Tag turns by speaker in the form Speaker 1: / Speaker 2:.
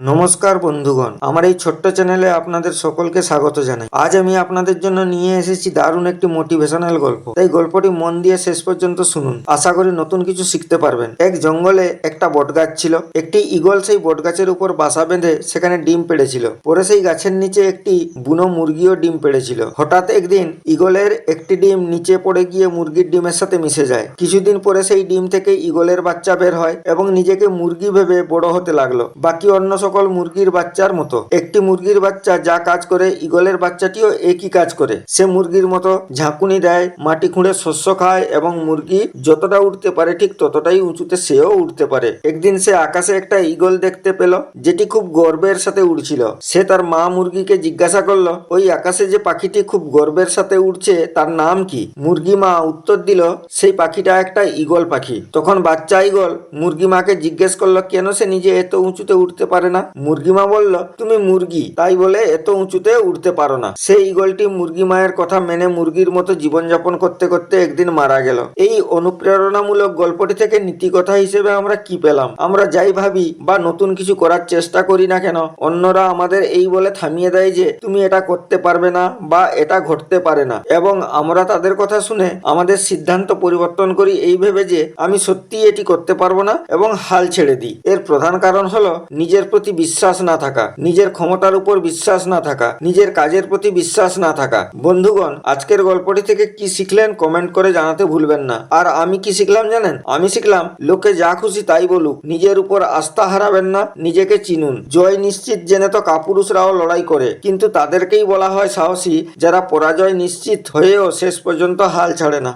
Speaker 1: নমস্কার বন্ধুগণ, আমার এই ছোট্ট চ্যানেলে আপনাদের সকলকে স্বাগত জানাই। আজ আমি আপনাদের জন্য নিয়ে এসেছি দারুণ একটি মোটিভেশনাল গল্প। তাই গল্পটি মন দিয়ে শেষ পর্যন্ত শুনুন। আশা করি নতুন কিছু শিখতে পারবেন। এক জঙ্গলে একটা বটগাছ ছিল। একটি ঈগল সেই বটগাছের উপর বাসা বেঁধে সেখানে ডিম পেড়েছিল। পরে সেই গাছের নিচে একটি বুনো মুরগিও ডিম পেড়েছিল। হঠাৎ একদিন ঈগলের একটি ডিম নিচে পড়ে গিয়ে মুরগির ডিমের সাথে মিশে যায়। কিছুদিন পরে সেই ডিম থেকে ঈগলের বাচ্চা বের হয় এবং নিজেকে মুরগি ভেবে বড় হতে লাগল। বাকি অন্য সকল মুরগির বাচ্চার মতো। একটি মুরগির বাচ্চা যা কাজ করে, ঈগলের বাচ্চাটিও একই কাজ করে। সে মুরগির মতো ঝাঁকুনি দেয়, মাটি খুঁড়ে শস্য খায় এবং মুরগি যতটা উঠতে পারে ঠিক ততটাই উঁচুতে সেও উঠতে পারে। একদিন সে আকাশে একটা ঈগল দেখতে পেল, যেটি খুব গর্বের সাথে উড়ছিল। সে তার মা মুরগিকে জিজ্ঞাসা করল, ওই আকাশে যে পাখিটি খুব গর্বের সাথে উড়ছে, তার নাম কি? মুরগি মা উত্তর দিল, সেই পাখিটা একটা ঈগল পাখি। তখন বাচ্চা ঈগল মুরগি মাকে জিজ্ঞেস করল, কেন সে নিজে এত উঁচুতে উঠতে পারে না। মুরগি মা বলল, তুমি মুরগি। তাই বলে এত উঁচুতে উঠতে পারো না। সেই ঈগলটি মুরগি মায়ের কথা মেনে মুরগির মতো জীবনযাপন করতে করতে একদিন মারা গেল। এই অনুপ্রেরণামূলক গল্পটি থেকে নীতিকথা হিসেবে আমরা কি পেলাম? আমরা যাই ভাবি বা নতুন কিছু করার চেষ্টা করি না কেন? অন্যরা আমাদের এই বলে থামিয়ে দেয় যে, তুমি এটা করতে পারবে না বা এটা ঘটতে পারে না। এবং আমরা তাদের কথা শুনে আমাদের সিদ্ধান্ত পরিবর্তন করি এই ভেবে যে, আমি সত্যি এটি করতে পারব না এবং হাল ছেড়ে দিই। এর প্রধান কারণ হলো, নিজের প্রতি বিশ্বাস না থাকা, নিজের ক্ষমতার উপর বিশ্বাস না থাকা, নিজের কাজের প্রতি বিশ্বাস না থাকা। বন্ধুগণ, আজকের গল্পটি থেকে কি শিখলেন কমেন্ট করে জানাতে ভুলবেন না। আর আমি কি শিখলাম জানেন? আমি শিখলাম, লোকে যা খুশি তাই বলুক, নিজের উপর আস্থা হারাবেন না, নিজেকে চিনুন। জয় নিশ্চিত জেনে তো কাপুরুষরাও লড়াই করে। কিন্তু তাদেরকেই বলা হয় সাহসী, যারা পরাজয় নিশ্চিত হয়েও শেষ পর্যন্ত হাল ছাড়ে না।